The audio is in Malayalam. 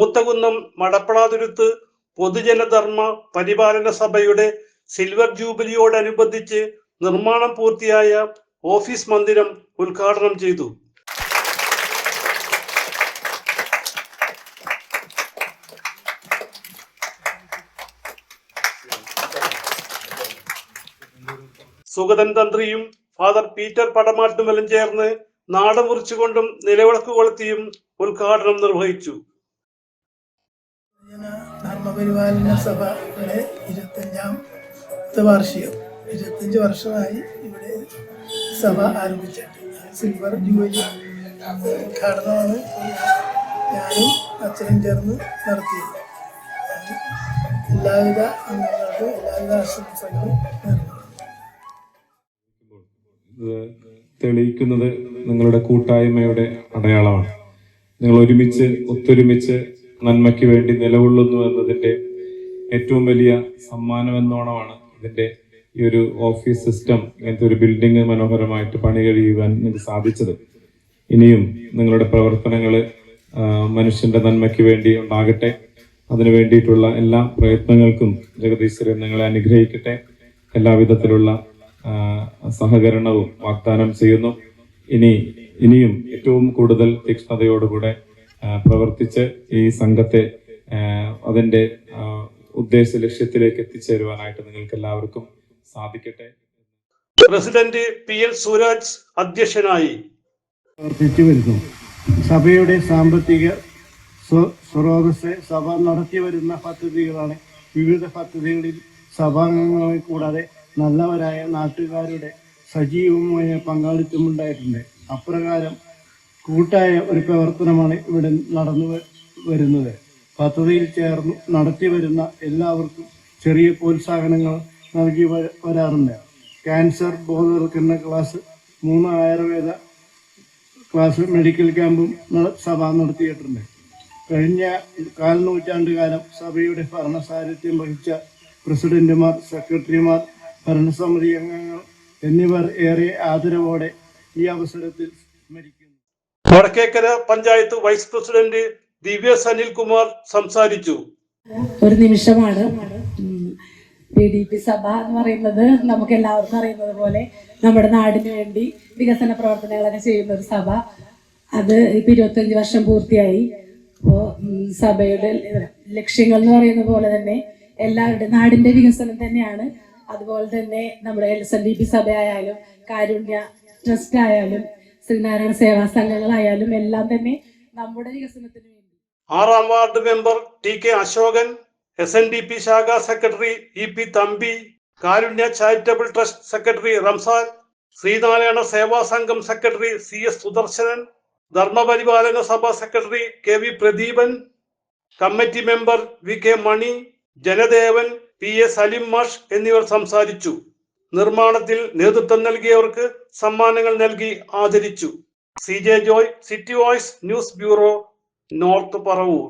മൂത്തകുന്നം മടപ്പളാതുരുത്ത് പൊതുജനധർമ്മ പരിപാലന സഭയുടെ സിൽവർ ജൂബിലിയോടനുബന്ധിച്ച് നിർമ്മാണം പൂർത്തിയായ ഓഫീസ് മന്ദിരം ഉദ്ഘാടനം ചെയ്തു. സുഗതൻ തന്ത്രിയും ഫാദർ പീറ്റർ പടമാട്ടുമലും ചേർന്ന് നാടമുറിച്ചുകൊണ്ടും നിലവിളക്ക് കൊളുത്തിയും ഉദ്ഘാടനം നിർവഹിച്ചു. ധർമ്മപരിപാലന സഭയുടെ ഇരുപത്തഞ്ചാമത്തെ വാർഷികം. ഇരുപത്തഞ്ച് വർഷമായി ഇവിടെ സഭ ആരംഭിച്ചിട്ട്. സിൽവർ ജൂബിലി ഉദ്ഘാടനമാണ് ഞാനും അച്ഛനും ചേർന്ന് നടത്തിയത്. എല്ലാവിധ അംഗങ്ങൾക്കും എല്ലാവിധ ആശംസകളും തെളിയിക്കുന്നത് നിങ്ങളുടെ കൂട്ടായ്മയുടെ അടയാളമാണ്. നിങ്ങൾ ഒരുമിച്ച് ഒത്തൊരുമിച്ച് നന്മയ്ക്ക് വേണ്ടി നിലകൊള്ളുന്നു എന്നതിന്റെ ഏറ്റവും വലിയ സമ്മാനം എന്നോണമാണ് ഇതിന്റെ ഈ ഒരു ഓഫീസ് സിസ്റ്റം ഇങ്ങനത്തെ ഒരു ബിൽഡിംഗ് മനോഹരമായിട്ട് പണി കഴിയുവാൻ നിങ്ങൾക്ക് സാധിച്ചത്. ഇനിയും നിങ്ങളുടെ പ്രവർത്തനങ്ങൾ മനുഷ്യന്റെ നന്മയ്ക്ക് വേണ്ടി ഉണ്ടാകട്ടെ. അതിനു വേണ്ടിയിട്ടുള്ള എല്ലാ പ്രയത്നങ്ങൾക്കും ജഗദീശ്വരൻ നിങ്ങളെ അനുഗ്രഹിക്കട്ടെ. എല്ലാവിധത്തിലുള്ള സഹകരണവും വാഗ്ദാനം ചെയ്യുന്നു. ഇനി ഇനിയും ഏറ്റവും കൂടുതൽ തീക്ഷ്ണതയോടുകൂടെ പ്രവർത്തിച്ച് ഈ സംഘത്തെ അതിന്റെ ഉദ്ദേശ ലക്ഷ്യത്തിലേക്ക് എത്തിച്ചേരുവാനായിട്ട് നിങ്ങൾക്ക് എല്ലാവർക്കും സാധിക്കട്ടെ. പ്രസിഡന്റ് പി എൽ സൂരജ് അധ്യക്ഷനായി. പ്രവർത്തിച്ചു വരുന്നു. സഭയുടെ സാമ്പത്തിക സ്രോതസ് സഭ നടത്തി വരുന്ന പദ്ധതികളാണ് വിവിധ പദ്ധതികളിൽ സഭാംഗങ്ങളെ കൂടാതെ നല്ലവരായ നാട്ടുകാരുടെ സജീവമായ പങ്കാളിത്തം ഉണ്ടായിട്ടുണ്ട് അപ്രകാരം കൂട്ടായ ഒരു പ്രവർത്തനമാണ് ഇവിടെ നടന്നു വരുന്നത്. പദ്ധതിയിൽ ചേർന്ന് നടത്തി വരുന്ന എല്ലാവർക്കും ചെറിയ പ്രോത്സാഹനങ്ങൾ നൽകി വരാറുണ്ട്. ക്യാൻസർ ബോധവൽക്കരണ ക്ലാസ് മൂന്ന് ആയുർവേദ ക്ലാസ് മെഡിക്കൽ ക്യാമ്പും സഭ നടത്തിയിട്ടുണ്ട്. കഴിഞ്ഞ കാൽനൂറ്റാണ്ട് കാലം സഭയുടെ ഭരണസാരഥ്യം വഹിച്ച പ്രസിഡന്റുമാർ സെക്രട്ടറിമാർ ഭരണസമിതി അംഗങ്ങൾ എന്നിവർ ഏറെ ആദരവോടെ ഈ അവസരത്തിൽ സ്മരിക്കുന്നു വടക്കേക്കര പഞ്ചായത്ത് വൈസ് പ്രസിഡന്റ് ദിവ്യ സനിൽകുമാർ സംസാരിച്ചു. ഒരു നിമിഷമാണ്. പി ഡി പി സഭ എന്ന് പറയുന്നത് നമുക്ക് എല്ലാവർക്കും അറിയുന്നത് പോലെ നമ്മുടെ നാടിന് വേണ്ടി വികസന പ്രവർത്തനങ്ങളൊക്കെ ചെയ്യുന്ന ഒരു സഭ. അത് ഇപ്പൊ ഇരുപത്തഞ്ച് വർഷം പൂർത്തിയായി. അപ്പോൾ സഭയുടെ ലക്ഷ്യങ്ങൾ എന്ന് പറയുന്ന പോലെ തന്നെ എല്ലാവരുടെ നാടിന്റെ വികസനം തന്നെയാണ്. അതുപോലെ തന്നെ നമ്മുടെ എസ് എൻ ഡി പി സഭയായാലും കാരുണ്യ ട്രസ്റ്റ് ആയാലും ശ്രീനാരായണ സേവാ സംഘങ്ങളായാലും എല്ലാം തന്നെ നമ്മുടെ വികസനത്തിന് വേണ്ടി. ആറാം ward member T K Ashokan S N D P ശാഖാ secretary E P Thampi Karunya charitable trust secretary Ramzan Sreenarayana Seva Sangham secretary C S Sudarsanan Dharmaparipalana Sabha secretary K V Pradeepan committee member V K Mani Janadevan P A Salim മാഷ് എന്നിവർ സംസാരിച്ചു. നിർമ്മാണത്തിൽ നേതൃത്വം നൽകിയവർക്ക് സമ്മാനങ്ങൾ നൽകി ആദരിച്ചു. C J Joy City Voice news bureau North Paravur.